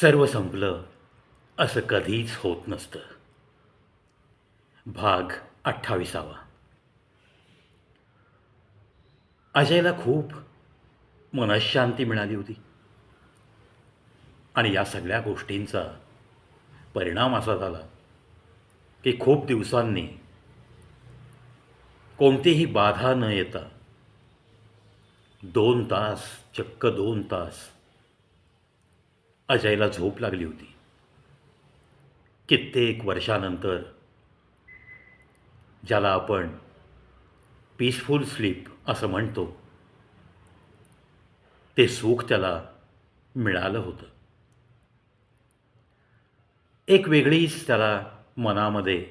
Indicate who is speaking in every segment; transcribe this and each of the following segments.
Speaker 1: सर्व संपलं. असं कधीच होत नसतं. भाग अठ्ठावीसावा. अजयला खूप मनशांती मिळाली होती. आणि या सगळ्या गोष्टींचा परिणाम असा झाला की खूप दिवसांनी कोणतीही बाधा न येता दोन तास चक्क दोन तास अजयला झोप लागली होती. कित्येक वर्षानंतर ज्याला आपण पीसफुल स्लीप असं म्हणतो ते सुख त्याला मिळालं होतं. एक वेगळीच त्याला मनामध्ये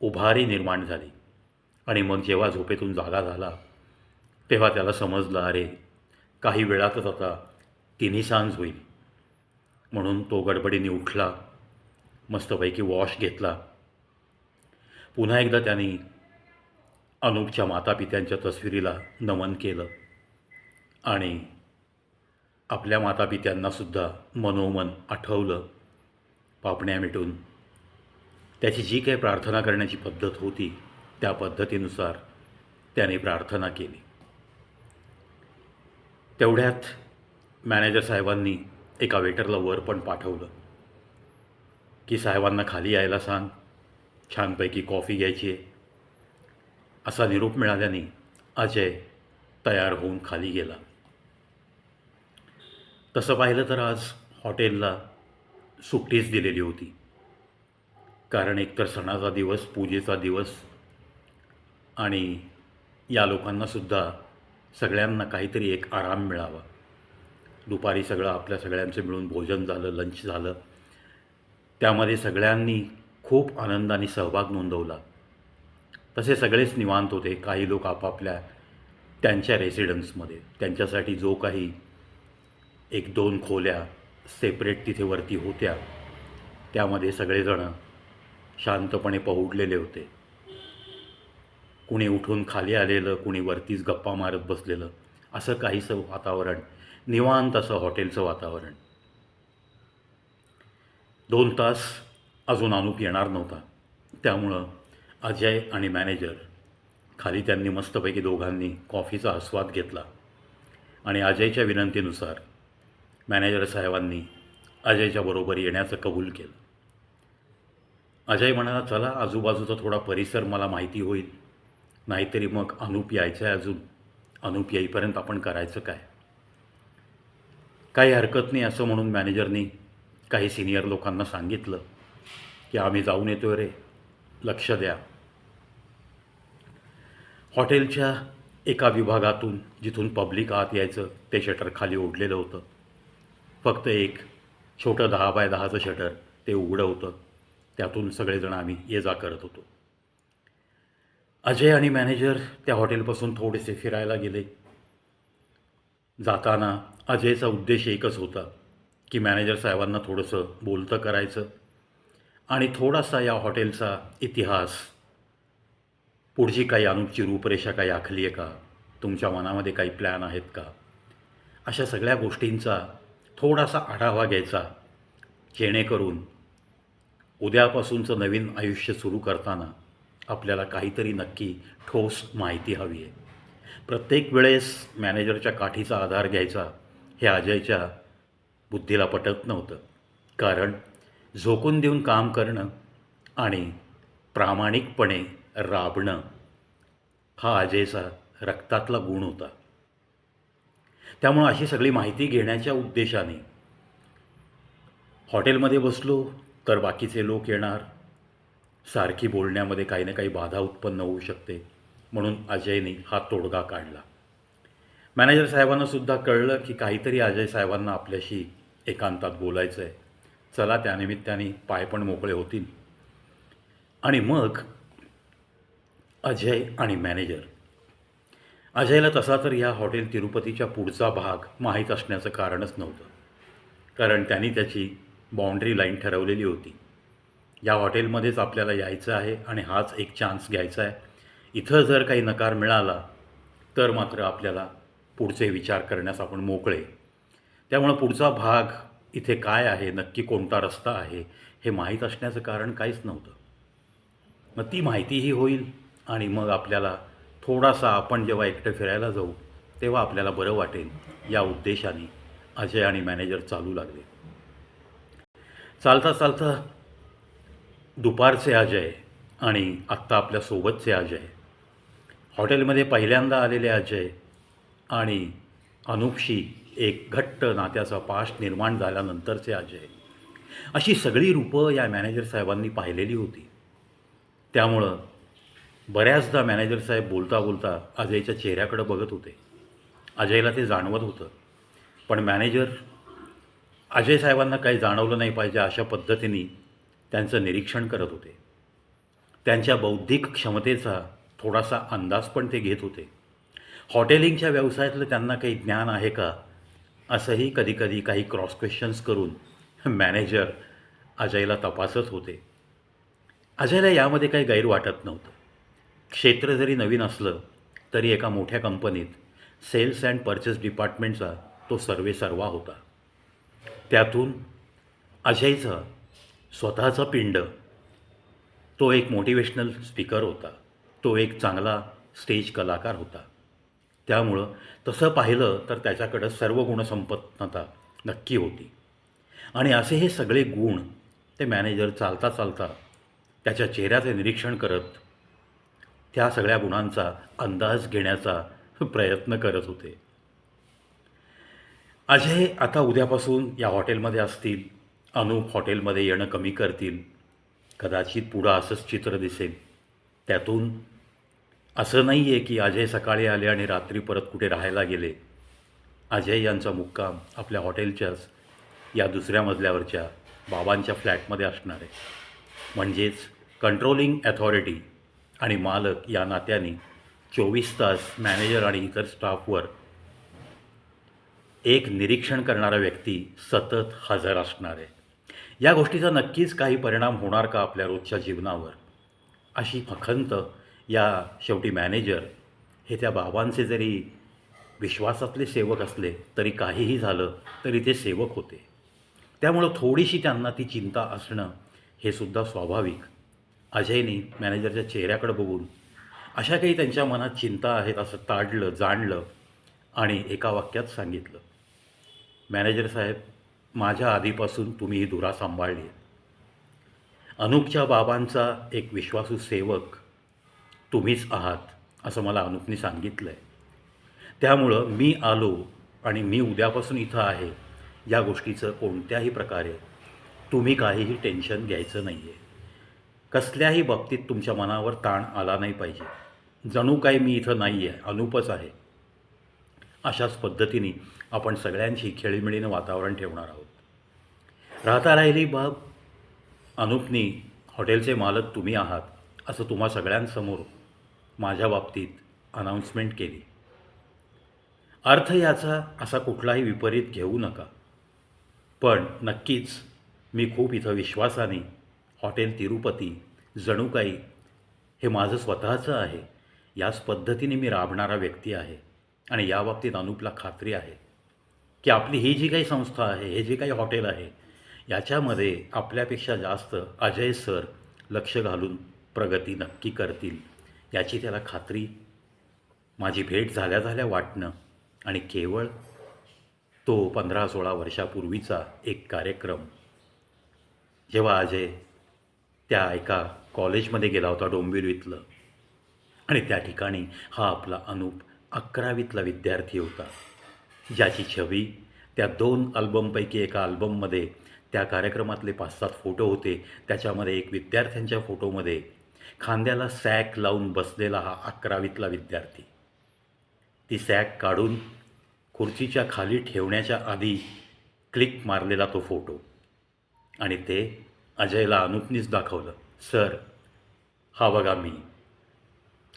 Speaker 1: उभारी निर्माण झाली आणि मग जेव्हा झोपेतून जागा झाला तेव्हा त्याला समजलं अरे काही वेळातच आता तिन्ही सांज होईल. म्हणून तो गडबडीने उठला मस्तपैकी वॉश घेतला. पुन्हा एकदा त्यांनी अनुपच्या मातापित्यांच्या तस्विरीला नमन केलं आणि आपल्या मातापित्यांनासुद्धा मनोमन आठवलं पापण्या मिटून. त्याची जी काही प्रार्थना करण्याची पद्धत होती त्या पद्धतीनुसार त्याने प्रार्थना केली. तेवढ्यात मॅनेजर साहेबांनी एका वेटरला वर पण पाठवलं. की साहेबांना खाली यायला सांग. छानपैकी कॉफी घ्यायची आहे. असा निरोप मिळाल्याने अजय तयार होऊन खाली गेला. तसं पाहिलं तर आज हॉटेलला सुट्टीच दिलेली होती. कारण एकतर सणाचा दिवस पूजेचा दिवस आणि या लोकांनासुद्धा सगळ्यांना काहीतरी एक आराम मिळावा. दुपारी सगळं आपल्या सगळ्यांचं मिळून भोजन झालं लंच झालं. त्यामध्ये सगळ्यांनी खूप आनंदाने सहभाग नोंदवला. तसे सगळेच निवांत होते. काही लोक आपापल्या त्यांच्या रेसिडन्समध्ये त्यांच्यासाठी जो काही एक दोन खोल्या सेपरेट तिथे वरती होत्या. त्यामध्ये सगळेजणं शांतपणे पहुडलेले होते. कुणी उठून खाली आलेलं कुणी वरतीच गप्पा मारत बसलेलं. असं काहीसं वातावरण निवांत असं हॉटेलचं वातावरण. दोन तास अजून अनुप येणार नव्हता. त्यामुळं अजय आणि मॅनेजर खाली त्यांनी मस्तपैकी दोघांनी कॉफीचा आस्वाद घेतला आणि अजयच्या विनंतीनुसार मॅनेजर साहेबांनी अजयच्या बरोबर येण्याचं कबूल केलं. अजय म्हणाला चला आजूबाजूचा थोडा परिसर मला माहिती होईल. नाहीतरी मग अनुप यायचं आहे अजून. अनुप येईपर्यंत आपण करायचं काय? काही हरकत नाही असं म्हणून मॅनेजरनी काही सिनियर लोकांना सांगितलं की आम्ही जाऊन येतो रे. लक्ष द्या. हॉटेलच्या एका विभागातून जिथून पब्लिक आत यायचं ते शटर खाली ओढलेलं होतं. फक्त एक छोटं दहा बाय दहाचं शटर ते उघडं होतं. त्यातून सगळेजण आम्ही ये जा करत होतो. अजय आणि मॅनेजर त्या हॉटेलपासून थोडेसे फिरायला गेले. जाताना अजयचा उद्देश एकच होता की मॅनेजर साहेबांना थोडंसं बोलतं करायचं आणि थोडासा या हॉटेलचा इतिहास. पुढची काही अनुपची रूपरेषा काही आखली आहे का? तुमच्या मनामध्ये काही प्लॅन आहेत का? अशा सगळ्या गोष्टींचा थोडासा आढावा घ्यायचा जेणेकरून उद्यापासूनचं नवीन आयुष्य सुरू करताना आपल्याला काहीतरी नक्की ठोस माहिती हवी आहे. प्रत्येक वेळेस मॅनेजरच्या काठीचा आधार घ्यायचा हे अजयच्या बुद्धीला पटत नव्हतं. कारण झोकून देऊन काम करणं आणि प्रामाणिकपणे राबणं हा अजयचा रक्तातला गुण होता. त्यामुळं अशी सगळी माहिती घेण्याच्या उद्देशाने हॉटेलमध्ये बसलो तर बाकीचे लोक येणार. सारखी बोलण्यामध्ये काही ना काही बाधा उत्पन्न होऊ शकते. म्हणून अजयने हा तोडगा काढला. मॅनेजर साहेबांना सुद्धा कळलं की काहीतरी अजय साहेबांना आपल्याशी एकांतात बोलायचं आहे चला त्यानिमित्ताने पाय पण मोकळे होतील. आणि मग अजय आणि मॅनेजर अजयला तसा तर या हॉटेल तिरुपतीच्या पुढचा भाग माहीत असण्याचं कारणच नव्हतं. कारण त्यांनी त्याची बाउंड्री लाईन ठरवलेली होती. या हॉटेलमध्येच आपल्याला यायचं आहे आणि हाच एक चान्स घ्यायचा आहे. इथं जर काही नकार मिळाला तर मात्र आपल्याला पुढचे विचार करण्यास आपण मोकळे. त्यामुळं पुढचा भाग इथे काय आहे नक्की कोणता रस्ता आहे हे माहीत असण्याचं कारण काहीच नव्हतं. मग ती माहितीही होईल आणि मग आपल्याला थोडासा आपण जेव्हा एकटं फिरायला जाऊ तेव्हा आपल्याला बरं वाटेल या उद्देशाने अजय आणि मॅनेजर चालू लागले. चालता चालता दुपारचे अजय आणि आत्ता आपल्यासोबतचे अजय हॉटेलमध्ये पहिल्यांदा आलेले अजय आणि अनुपशी एक घट्ट नात्याचा पाश निर्माण झाल्यानंतरचे अजय. अशी सगळी रूपं या मॅनेजर साहेबांनी पाहिलेली होती. त्यामुळं बऱ्याचदा मॅनेजर साहेब बोलता बोलता अजयच्या चेहऱ्याकडे बघत होते. अजयला ते जाणवत होतं. पण मॅनेजर अजय साहेबांना काही जाणवलं नाही पाहिजे अशा पद्धतीने त्यांचं निरीक्षण करत होते. त्यांच्या बौद्धिक क्षमतेचा थोडासा अंदाज पण ते घेत होते. हॉटेलिंगच्या व्यवसायातलं त्यांना काही ज्ञान आहे का? असंही कधीकधी काही क्रॉस क्वेश्चन्स करून मॅनेजर अजयला तपासत होते. अजयला यामध्ये काही गैर वाटत नव्हतं. क्षेत्र जरी नवीन असलं तरी एका मोठ्या कंपनीत सेल्स अँड परचेस डिपार्टमेंटचा तो सर्वे सर्वा होता. त्यातून अजयचा स्वतःचा पिंड तो एक मोटिवेशनल स्पीकर होता. तो एक चांगला स्टेज कलाकार होता. त्यामुळं तसं पाहिलं तर त्याच्याकडं सर्व गुणसंपन्नता नक्की होती. आणि असे हे सगळे गुण ते मॅनेजर चालता चालता त्याच्या चेहऱ्याचे निरीक्षण करत त्या सगळ्या गुणांचा अंदाज घेण्याचा प्रयत्न करत होते. अजय आता उद्यापासून या हॉटेलमध्ये असतील अनूप हॉटेलमध्ये येणं कमी करतील कदाचित पुढं असंच चित्र दिसेल. त्यातून असं नाही आहे की अजय सकाळी आले आणि रात्री परत कुठे राहायला गेले. अजय यांचा मुक्काम आपल्या हॉटेलच्याच या दुसऱ्या मजल्यावरच्या बाबांच्या फ्लॅटमध्ये असणार आहे. म्हणजेच कंट्रोलिंग ॲथॉरिटी आणि मालक या नात्याने चोवीस तास मॅनेजर आणि इतर स्टाफवर एक निरीक्षण करणारा व्यक्ती सतत हजर असणार आहे. या गोष्टीचा नक्कीच काही परिणाम होणार का आपल्या रोजच्या जीवनावर? अशी फखंत या शेवटी मॅनेजर हे त्या बाबांचे जरी विश्वासातले सेवक असले तरी काहीही झालं तरी ते सेवक होते. त्यामुळं थोडीशी त्यांना ती चिंता असणं हे सुद्धा स्वाभाविक. अजयनी मॅनेजरच्या चेहऱ्याकडे बघून अशा काही त्यांच्या मनात चिंता आहेत असं ताडलं जाणलं आणि एका वाक्यात सांगितलं मॅनेजर साहेब माझ्या आधीपासून तुम्ही ही धुरा सांभाळली आहे. अनुपच्या बाबांचा एक विश्वासू सेवक तुम्हीच आहात असं मला अनुपनी सांगितलं आहे त्यामुळं मी आलो आणि मी उद्यापासून इथं आहे या गोष्टीचं कोणत्याही प्रकारे तुम्ही काहीही टेन्शन घ्यायचं नाही आहे कसल्याही बाबतीत तुमच्या मनावर ताण आला नाही पाहिजे. जणू काही मी इथं नाही आहे अनुपच आहे. अशाच पद्धतीने आपण सगळ्यांशी खेळीमेळीनं वातावरण ठेवणार आहोत. राहता राहिली बाब अनुपनी हॉटेलचे मालक तुम्ही आहात असं तुम्हा सगळ्यांसमोर माझ्या बाबतीत अनाऊन्समेंट केली. अर्थ याचा असा कुठलाही विपरीत घेऊ नका. पण नक्कीच मी खूप इथं विश्वासाने हॉटेल तिरुपती जणू काही हे माझं स्वतःचं आहे. याच पद्धतीने मी राबणारा व्यक्ती आहे आणि या बाबतीत अनुपला खात्री आहे की आपली ही जी काही संस्था आहे हे जे काही हॉटेल आहे याच्यामध्ये आपल्यापेक्षा जास्त अजय सर लक्ष घालून प्रगती नक्की करतील. याची त्याला खात्री. माझी भेट झाल्या झाल्या वाटणं. आणि केवळ तो पंधरा सोळा वर्षापूर्वीचा एक कार्यक्रम. जेव्हा अजय त्या एका कॉलेजमध्ये गेला होता डोंबिवलीतलं. आणि त्या ठिकाणी हा आपला अनुप अकरावीतला विद्यार्थी होता. ज्याची छवी त्या दोन अल्बमपैकी एका अल्बममध्ये त्या कार्यक्रमातले पाच सात फोटो होते. त्याच्यामध्ये एक विद्यार्थ्यांच्या फोटोमध्ये खांद्याला सॅक लावून बसलेला हा अकरावीतला विद्यार्थी. ती सॅक काढून खुर्चीच्या खाली ठेवण्याच्या आधी क्लिक मारलेला तो फोटो. आणि ते अजयला अनुपनीच दाखवलं सर हा बघा मी.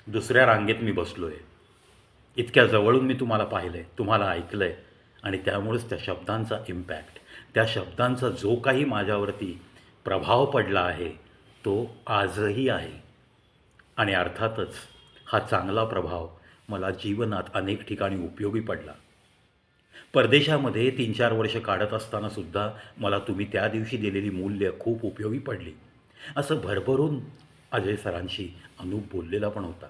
Speaker 1: दुसऱ्या रांगेत मी बसलो आहे इतक्या जवळून मी तुम्हाला पाहिलं आहे तुम्हाला ऐकलं आहे आणि त्यामुळेच त्या शब्दांचा इम्पॅक्ट त्या शब्दांचा जो काही माझ्यावरती प्रभाव पडला आहे तो आजही आहे. आणि अर्थातच हा चांगला प्रभाव मला जीवनात अनेक ठिकाणी उपयोगी पडला. परदेशामध्ये तीन चार वर्ष काढत असतानासुद्धा मला तुम्ही त्या दिवशी दिलेली मूल्य खूप उपयोगी पडली. असं भरभरून अजय सरांशी अनूप बोललेला पण होता.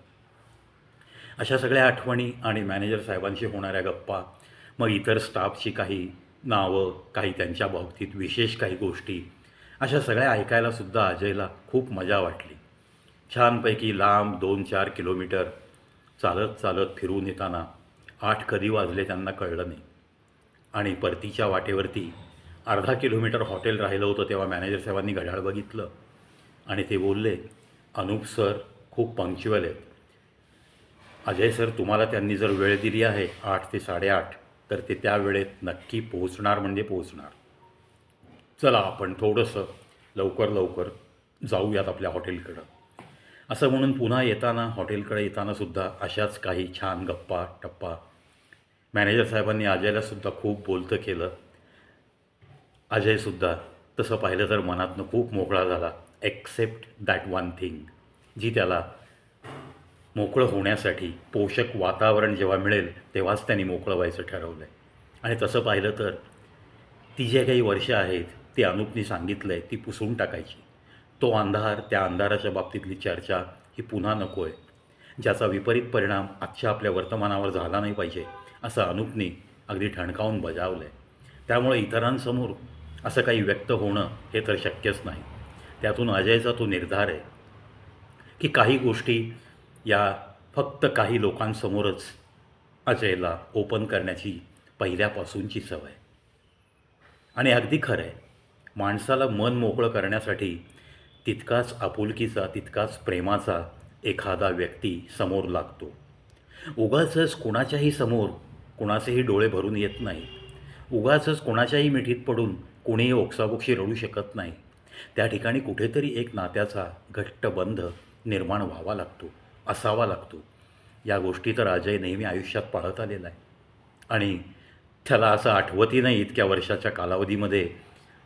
Speaker 1: अशा सगळ्या आठवणी आणि मॅनेजर साहेबांशी होणाऱ्या गप्पा मग इतर स्टाफची काही नावं काही त्यांच्या बाबतीत विशेष काही गोष्टी अशा सगळ्या ऐकायलासुद्धा अजयला खूप मजा वाटली. छानपैकी लांब दोन चार किलोमीटर चालत चालत फिरून येताना आठ कधी वाजले त्यांना कळलं नाही. आणि परतीच्या वाटेवरती अर्धा किलोमीटर हॉटेल राहिलं होतं तेव्हा मॅनेजर साहेबांनी घड्याळ बघितलं. आणि ते बोलले अनूप सर खूप पंक्च्युअल आहेत. अजय सर तुम्हाला त्यांनी जर वेळ दिली आहे आठ ते साडेआठ तर ते त्या वेळेत नक्की पोहोचणार म्हणजे पोहोचणार. चला आपण थोडंसं लवकर लवकर जाऊयात आपल्या हॉटेलकडं. असं म्हणून पुन्हा येताना हॉटेलकडे येतानासुद्धा अशाच काही छान गप्पा टप्पा. मॅनेजर साहेबांनी अजयलासुद्धा खूप बोलतं केलं. अजयसुद्धा तसं पाहिलं तर मनातनं खूप मोकळा झाला. एक्सेप्ट दॅट वन थिंग जी त्याला मोकळं होण्यासाठी पोषक वातावरण जेव्हा मिळेल तेव्हाच त्यांनी मोकळं व्हायचं ठरवलं आहे आणि तसं पाहिलं तर ती जे काही वर्ष आहेत ती अनुपनी सांगितलं आहे ती पुसून टाकायची. तो अंधार त्या अंधाराच्या बाबतीतली चर्चा ही पुन्हा नको आहे ज्याचा विपरीत परिणाम आजच्या आपल्या वर्तमानावर झाला नाही पाहिजे असं अनुपनी अगदी ठणकावून बजावलं आहे त्यामुळे इतरांसमोर असं काही व्यक्त होणं हे तर शक्यच नाही. त्यातून अजयचा तो निर्धार आहे की काही गोष्टी या फक्त काही लोकांसमोरच अजयला ओपन करण्याची पहिल्यापासूनची सवय आणि अगदी खरं आहे माणसाला मन मोकळं करण्यासाठी तितकाच आपुलकीचा तितकाच प्रेमाचा एखादा व्यक्ती समोर लागतो. उगाचच कुणाच्याही समोर कुणाचेही डोळे भरून येत नाही उगाचच कोणाच्याही मिठीत पडून कुणीही ओक्साबोक्षी रडू शकत नाही. त्या ठिकाणी कुठेतरी एक नात्याचा घट्ट बंध निर्माण व्हावा लागतो असावा लागतो. या गोष्टी तर अजय नेहमी आयुष्यात पाळत आलेला आहे. आणि त्याला असं आठवतही नाही इतक्या वर्षाच्या कालावधीमध्ये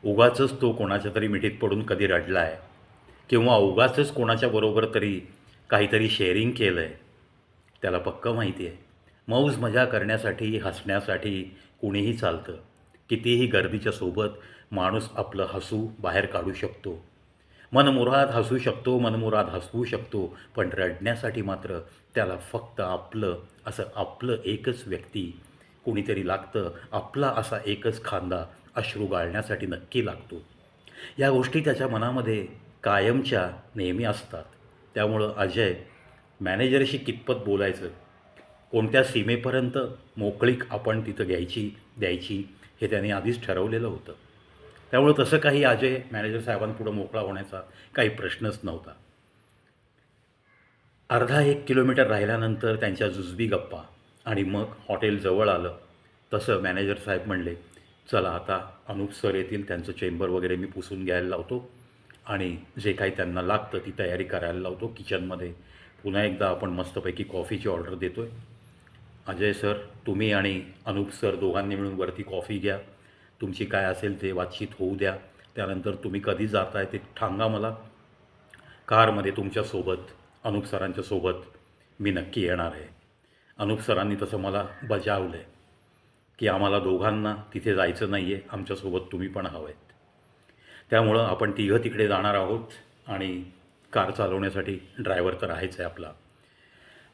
Speaker 1: उगाचच तो कोणाच्या तरी मिठीत पडून कधी रडला आहे किंवा उगाचच कोणाच्या बरोबर तरी काहीतरी शेअरिंग केलं आहे त्याला पक्कं माहिती आहे. मौज मजा करण्यासाठी हसण्यासाठी कुणीही चालतं. कितीही गर्दीच्या सोबत माणूस आपलं हसू बाहेर काढू शकतो. मनमुराद हसू शकतो मनमुराद हसवू शकतो पण रडण्यासाठी मात्र त्याला फक्त आपलं असं आपलं एकच व्यक्ती कुणीतरी लागतं. आपला असा एकच खांदा अश्रू गाळण्यासाठी नक्की लागतो. या गोष्टी त्याच्या मनामध्ये कायमच्या नेहमी असतात. त्यामुळं अजय मॅनेजरशी कितपत बोलायचं? कोणत्या सीमेपर्यंत मोकळीक आपण तिथं घ्यायची द्यायची हे त्याने आधीच ठरवलेलं होतं. त्यामुळं तसं काही अजय मॅनेजर साहेबांपुढं मोकळा होण्याचा काही प्रश्नच नव्हता. अर्धा एक किलोमीटर राहिल्यानंतर त्यांच्या जुजबी गप्पा आणि मग हॉटेल जवळ आलं. तसं मॅनेजर साहेब म्हणले चला आता अनुप सर येतील त्यांचं चेंबर वगैरे मी पुसून घ्यायला लावतो. आणि जे काही त्यांना लागतं ती तयारी करायला लावतो किचनमध्ये. पुन्हा एकदा आपण मस्तपैकी कॉफीची ऑर्डर देतो आहे अजय सर तुम्ही आणि अनूप सर दोघांनी मिळून वरती कॉफी घ्या. तुमची काय असेल ते बातचीत होऊ द्या. त्यानंतर तुम्ही कधी जाताय ते सांगा मला. कारमध्ये तुमच्यासोबत अनूप सरांच्या सोबत मी नक्की येणार आहे. अनूप सरांनी तसं मला बजावलं आहे की आम्हाला दोघांना तिथे जायचं नाही आहे आमच्यासोबत तुम्ही पण हवं आहे त्यामुळं आपण तिघं तिकडे जाणार आहोत आणि कार चालवण्यासाठी ड्रायव्हर तर आहेच आहे आपला.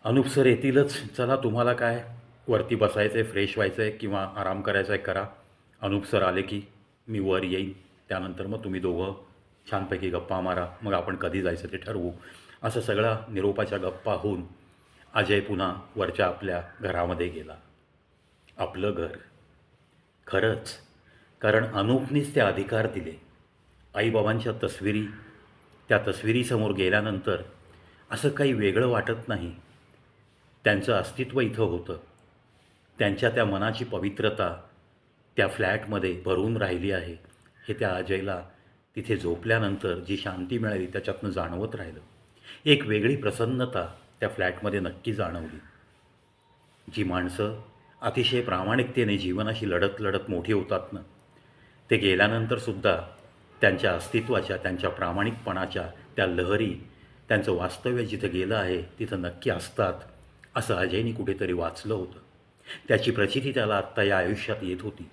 Speaker 1: अनुप सर येतीलच. चला तुम्हाला काय? वरती बसायचं आहे फ्रेश व्हायचं आहे किंवा आराम करायचा आहे करा. अनुप सर आले की मी वर येईन. त्यानंतर मग तुम्ही दोघं छानपैकी गप्पा मारा. मग आपण कधी जायचं ते ठरवू. असं सगळा निरोपाच्या गप्पा होऊन अजय पुन्हा वरच्या आपल्या घरामध्ये गेला. आपलं घर. खरंच. कारण अनुपनीच ते अधिकार दिले. आईबाबांच्या तस्विरी त्या तस्विरीसमोर गेल्यानंतर असं काही वेगळं वाटत नाही. त्यांचं अस्तित्व इथं होतं. त्यांच्या त्या मनाची पवित्रता त्या फ्लॅटमध्ये भरून राहिली आहे. हे त्या अजयला तिथे झोपल्यानंतर जी शांती मिळाली त्याच्यातनं जाणवत राहिलं. एक वेगळी प्रसन्नता त्या फ्लॅटमध्ये नक्की जाणवली. जी माणसं अतिशय प्रामाणिकतेने जीवनाशी लढत लढत मोठी होतात ना. ते गेल्यानंतरसुद्धा त्यांच्या अस्तित्वाच्या त्यांच्या प्रामाणिकपणाच्या त्या लहरी त्यांचं वास्तव्य जिथं गेलं आहे तिथं नक्की असतात असं अजयनी कुठेतरी वाचलं होतं. त्याची प्रचिती त्याला आत्ता या आयुष्यात येत होती.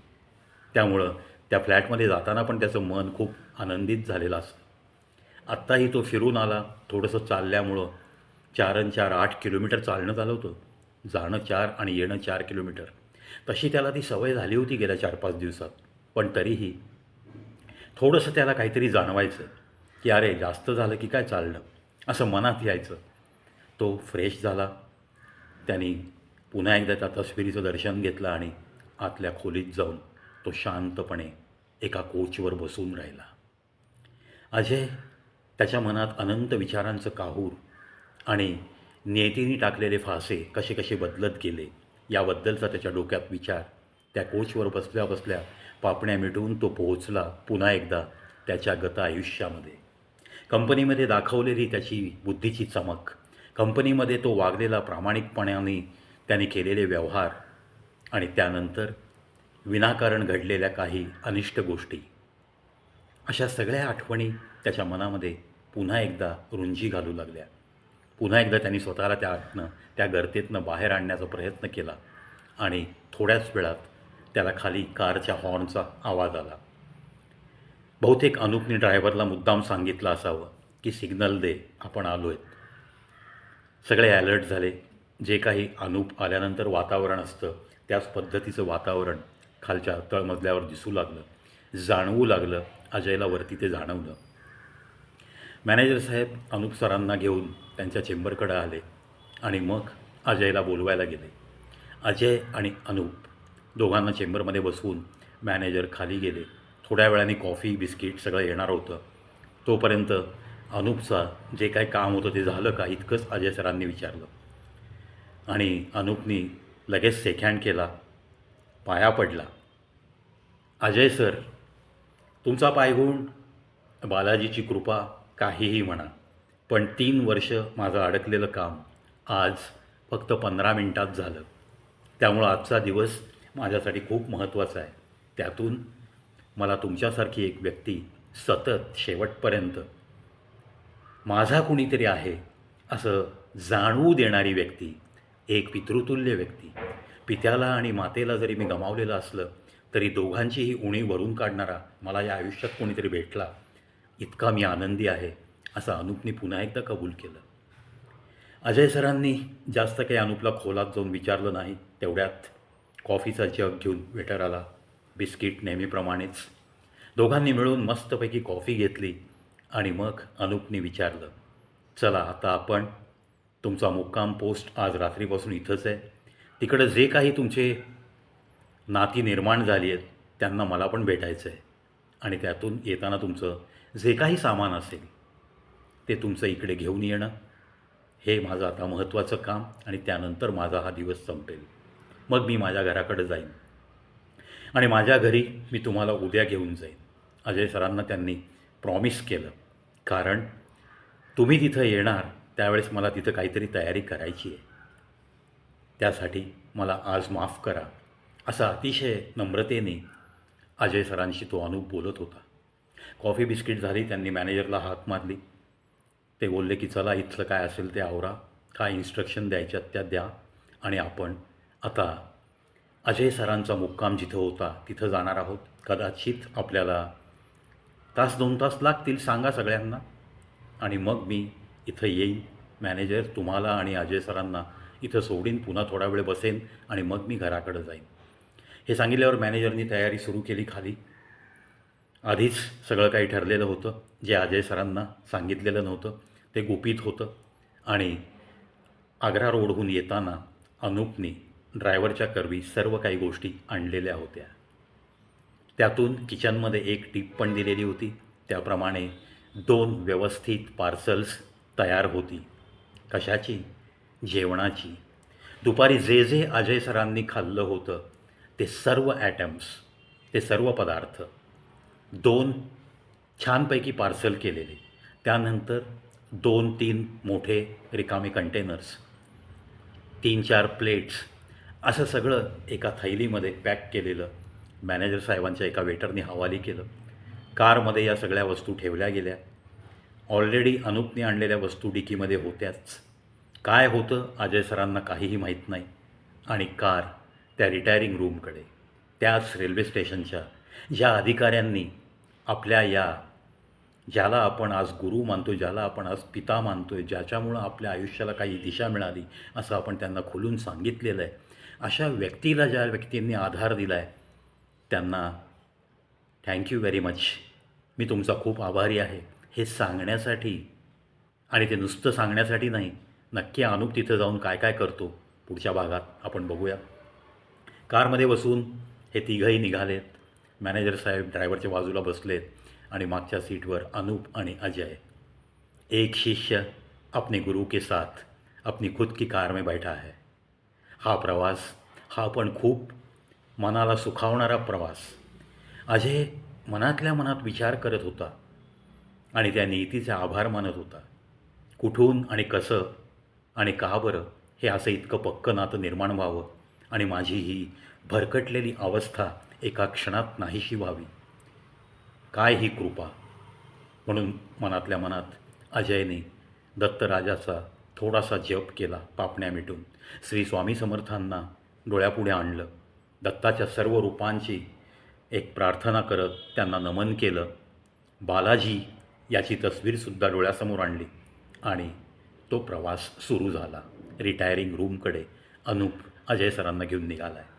Speaker 1: त्यामुळं त्या फ्लॅटमध्ये जाताना पण त्याचं मन खूप आनंदित झालेलं असतं. आत्ताही तो फिरून आला थोडंसं चालल्यामुळं चारन चार आठ किलोमीटर चालणं झालं होतं. जाणं चार आणि येणं चार किलोमीटर. तशी त्याला ती सवय झाली होती गेल्या चार पाच दिवसात. पण तरीही थोडंसं त्याला काहीतरी जाणवायचं की अरे जास्त झालं की काय चाललं? असं मनात यायचं. तो फ्रेश झाला. त्यांनी पुन्हा एकदा त्या तस्विरीचं दर्शन घेतलं आणि आतल्या खोलीत जाऊन तो शांतपणे एका कोचवर बसून राहिला. अजय त्याच्या मनात अनंत विचारांचं काहूर आणि नियतीने टाकलेले फासे कसे कसे बदलत गेले याबद्दलचा त्याच्या डोक्यात विचार त्या कोचवर बसल्या बसल्या पापण्या मिटवून तो पोहोचला पुन्हा एकदा त्याच्या गत आयुष्यामध्ये. कंपनीमध्ये दाखवलेली त्याची बुद्धीची चमक कंपनीमध्ये तो वागलेला प्रामाणिकपणाने त्याने केलेले व्यवहार आणि त्यानंतर विनाकारण घडलेल्या काही अनिष्ट गोष्टी. अशा सगळ्या आठवणी त्याच्या मनामध्ये पुन्हा एकदा रुंजी घालू लागल्या. पुन्हा एकदा त्यांनी स्वतःला त्या आतनं त्या गर्तेतनं बाहेर आणण्याचा प्रयत्न केला आणि थोड्याच वेळात त्याला खाली कारच्या हॉर्नचा आवाज आला. बहुतेक अनुपने ड्रायव्हरला मुद्दाम सांगितलं असावं की सिग्नल दे आपण आलो आहेत सगळे ॲलर्ट झाले. जे काही अनूप आल्यानंतर वातावरण असतं त्याच पद्धतीचं वातावरण खालच्या तळमजल्यावर दिसू लागलं. जाणवू लागलं अजयला वरती ते जाणवलं. मॅनेजर साहेब अनुप सरांना घेऊन त्यांच्या चेंबरकडे आले आणि मग अजयला बोलवायला गेले. अजय आणि अनुप दोघांना चेंबरमध्ये बसवून मॅनेजर खाली गेले. थोड्या वेळाने कॉफी बिस्किट सगळं येणार होतं. तोपर्यंत अनुपचा जे काय काम होतं ते झालं का इतकंच अजय सरांनी विचारलं. आणि अनुपनी लगेच सेकँड केला. पाया पडला. अजय सर तुमचा पायगुण बालाजीची कृपा काहीही म्हणा पण तीन वर्ष माझं अडकलेलं काम आज फक्त पंधरा मिनटात झालं. त्यामुळं आजचा दिवस माझ्यासाठी खूप महत्त्वाचं आहे. त्यातून मला तुमच्यासारखी एक व्यक्ती सतत शेवटपर्यंत माझा कुणीतरी आहे असं जाणवू देणारी व्यक्ती एक पितृतुल्य व्यक्ती. पित्याला आणि मातेला जरी मी गमावलेलं असलं तरी दोघांचीही उणी भरून काढणारा मला या आयुष्यात कोणीतरी भेटला. इतका मी आनंदी आहे असं अनुपने पुन्हा एकदा कबूल केलं. अजय सरांनी जास्त काही अनुपला खोलात जाऊन विचारलं नाही तेवढ्यात कॉफीचा जग घेऊन वेटर आला बिस्किट नेहमीप्रमाणेच. दोघांनी मिळून मस्तपैकी कॉफी घेतली आणि मग अनुपने विचारलं चला आता आपण तुमचा मुक्काम पोस्ट आज रात्रीपासून इथंच आहे. तिकडं जे काही तुमचे नाती निर्माण झाली आहेत त्यांना मला पण भेटायचं आहे. आणि त्यातून येताना तुमचं जे काही सामान असेल ते तुमचं इकडे घेऊन येणं. हे माझं आता महत्त्वाचं काम आणि त्यानंतर माझा हा दिवस संपेल. मग मी माझ्या घराकडे जाईन. आणि माझ्या घरी मी तुम्हाला उद्या घेऊन जाईन. अजय सरांना त्यांनी प्रॉमिस केलं. कारण तुम्ही तिथं येणार त्यावेळेस मला तिथं काहीतरी तयारी करायची आहे. त्यासाठी मला आज माफ करा असं अतिशय नम्रतेने अजय सरांशी तो अनुप बोलत होता. कॉफी बिस्किट झाली त्यांनी मॅनेजरला हाक मारली. ते बोलले की चला इथलं काय असेल ते आवरा. काय इन्स्ट्रक्शन द्यायच्यात त्या द्या आणि आपण आता अजय सरांचा मुक्काम जिथं होता तिथं जाणार आहोत. कदाचित आपल्याला तास दोन तास लागतील सांगा सगळ्यांना. आणि मग मी इथं येईन. मॅनेजर तुम्हाला आणि अजय सरांना इथं सोडीन पुन्हा थोडा वेळ बसेन आणि मग मी घराकडं जाईन. हे सांगितल्यावर मॅनेजरनी तयारी सुरू केली खाली. आधीच सगळं काही ठरलेलं होतं. जे अजय सरांना सांगितलेलं नव्हतं ते गुपित होतं. आणि आग्रा रोडहून येताना अनुपनी ड्रायव्हरच्या करवी सर्व काही गोष्टी आणलेल्या होत्या. त्यातून किचनमध्ये एक टीप पण दिलेली होती. त्याप्रमाणे दोन व्यवस्थित पार्सल्स तयार होती. कशाची? जेवणाची. दुपारी जे जे अजय सरांनी खाल्लं होतं ते सर्व ॲटम्स ते सर्व पदार्थ दोन छानपैकी पार्सल केलेले. त्यानंतर दोन तीन मोठे रिकामे कंटेनर्स तीन चार प्लेट्स असं सगळं एका थैलीमध्ये पॅक केलेलं मॅनेजर साहेबांच्या एका वेटरने हवाली केलं. कारमध्ये या सगळ्या वस्तू ठेवल्या गेल्या. ऑलरेडी अनुपने आणलेल्या वस्तू डिकीमध्ये होत्याच. काय होतं अजय सरांना काहीही माहीत नाही. आणि कार त्या रिटायरिंग रूमकडे त्याच रेल्वे स्टेशनच्या ज्या अधिकाऱ्यांनी आपल्या या ज्याला आपण आज गुरु मानतो ज्याला आपण आज पिता मानतो आहे ज्याच्यामुळं आपल्या आयुष्याला काही दिशा मिळाली असं आपण त्यांना खुलून सांगितलेलं आहे. अशा व्यक्तीला ज्या व्यक्तींनी आधार दिला आहे त्यांना थँक्यू व्हेरी मच मी तुमचा खूप आभारी आहे. हे सांगण्यासाठी आणि ते नुसतं सांगण्यासाठी नाही नक्की अनुप तिथं जाऊन काय काय करतो पुढच्या भागात आपण बघूया. कारमध्ये बसून हे तिघंही निघालेत. मॅनेजर साहेब ड्रायव्हरच्या बाजूला बसलेत आणि मागच्या सीटवर अनूप आणि अजय. एक शिष्य अपने गुरु के साथ अपनी खुद की कार में बैठा है. हा प्रवास हा पण खूप मनाला सुखावणारा प्रवास. अजय मनातल्या मनात विचार करत होता आणि त्या नीतीचे आभार मानत होता. कुठून आणि कसं आणि का बरं हे असं इतकं पक्कं नातं निर्माण व्हावं आणि माझी ही भरकटलेली अवस्था एका क्षणात नाहीशी व्हावी. काय ही कृपा? म्हणून मनातल्या मनात अजयने दत्तराजाचा थोडासा जप केला पापण्या मिटून. श्री स्वामी समर्थांना डोळ्यापुढे आणलं. दत्ताच्या सर्व रूपांची एक प्रार्थना करत त्यांना नमन केलं. बालाजी याची तस्वीरसुद्धा डोळ्यासमोर आणली आणि तो प्रवास सुरू झाला. रिटायरिंग रूमकडे अनुप अजय सरांना घेऊन निघाला आहे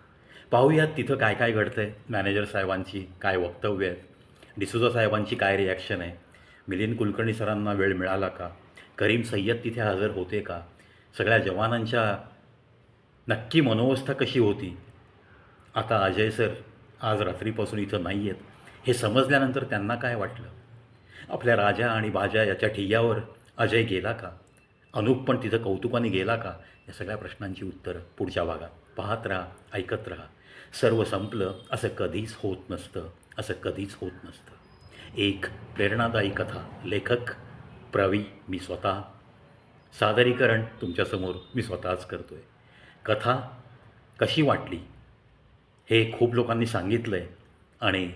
Speaker 1: पाहूयात तिथं काय काय घडतं आहे मॅनेजर साहेबांची काय वक्तव्य आहेत डिसुजा साहेबांची काय रिॲक्शन आहे? मिलिंद कुलकर्णी सरांना वेळ मिळाला का? करीम सय्यद तिथे हजर होते का? सगळ्या जवानांच्या नक्की मनोवस्था कशी होती? आता अजय सर आज रात्रीपासून इथं नाही आहेत हे समजल्यानंतर त्यांना काय वाटलं? आपल्या राजा आणि बाजा याच्या ठिय्यावर अजय गेला का? अनुप पण तिथं कौतुकाने गेला का? या सगळ्या प्रश्नांची उत्तरं पुढच्या भागात पाहत राहा ऐकत राहा. सर्व संपलं असं कधीच होत नसतं असं कधीच होत नसतं. एक प्रेरणादायी कथा लेखक प्रवी मी स्वतः. सादरीकरण तुमच्यासमोर मी स्वतःच करतो आहे कथा कशी वाटली हे खूप लोकांनी सांगितलं आहे आणि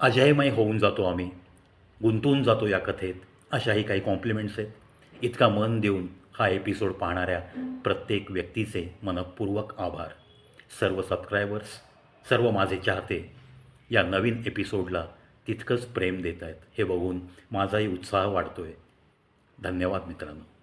Speaker 1: अजयमय होऊन जातो आम्ही गुंतून जातो या कथेत. अशाही काही कॉम्प्लिमेंट्स आहेत. इतका मन देऊन हा एपिसोड पाहणाऱ्या प्रत्येक व्यक्तीचे मनपूर्वक आभार. सर्व सबस्क्रायबर्स सर्व माझे चाहते या नवीन एपिसोडला तितकंच प्रेम देत आहेत हे बघून माझाही उत्साह वाढतो आहे धन्यवाद मित्रांनो.